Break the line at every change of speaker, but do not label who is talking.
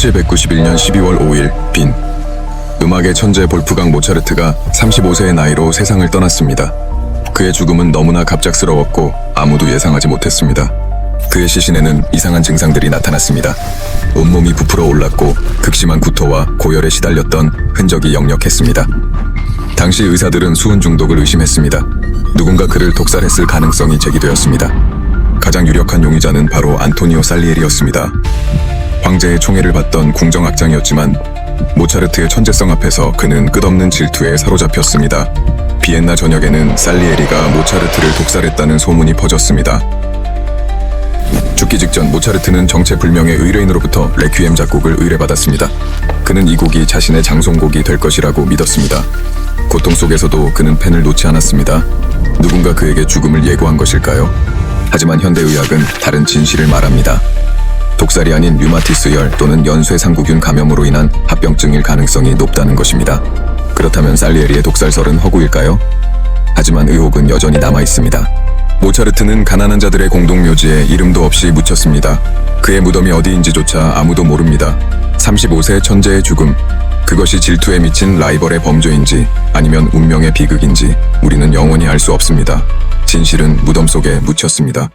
1791년 12월 5일 빈 음악의 천재 볼프강 모차르트가 35세의 나이로 세상을 떠났습니다. 그의 죽음은 너무나 갑작스러웠고 아무도 예상하지 못했습니다. 그의 시신에는 이상한 증상들이 나타났습니다. 온몸이 부풀어 올랐고 극심한 구토와 고열에 시달렸던 흔적이 역력했습니다. 당시 의사들은 수은 중독을 의심했습니다. 누군가 그를 독살했을 가능성이 제기되었습니다. 가장 유력한 용의자는 바로 안토니오 살리에리였습니다. 황제의 총애를 받던 궁정악장이었지만 모차르트의 천재성 앞에서 그는 끝없는 질투에 사로잡혔습니다. 비엔나 전역에는 살리에리가 모차르트를 독살했다는 소문이 퍼졌습니다. 죽기 직전 모차르트는 정체불명의 의뢰인으로부터 레퀴엠 작곡을 의뢰받았습니다. 그는 이 곡이 자신의 장송곡이 될 것이라고 믿었습니다. 고통 속에서도 그는 펜을 놓지 않았습니다. 누군가 그에게 죽음을 예고한 것일까요? 하지만 현대의학은 다른 진실을 말합니다. 독살이 아닌 류마티스 열 또는 연쇄상구균 감염으로 인한 합병증일 가능성이 높다는 것입니다. 그렇다면 살리에리의 독살설은 허구일까요? 하지만 의혹은 여전히 남아 있습니다. 모차르트는 가난한 자들의 공동묘지에 이름도 없이 묻혔습니다. 그의 무덤이 어디인지조차 아무도 모릅니다. 35세 천재의 죽음. 그것이 질투에 미친 라이벌의 범죄인지 아니면 운명의 비극인지 우리는 영원히 알 수 없습니다. 진실은 무덤 속에 묻혔습니다.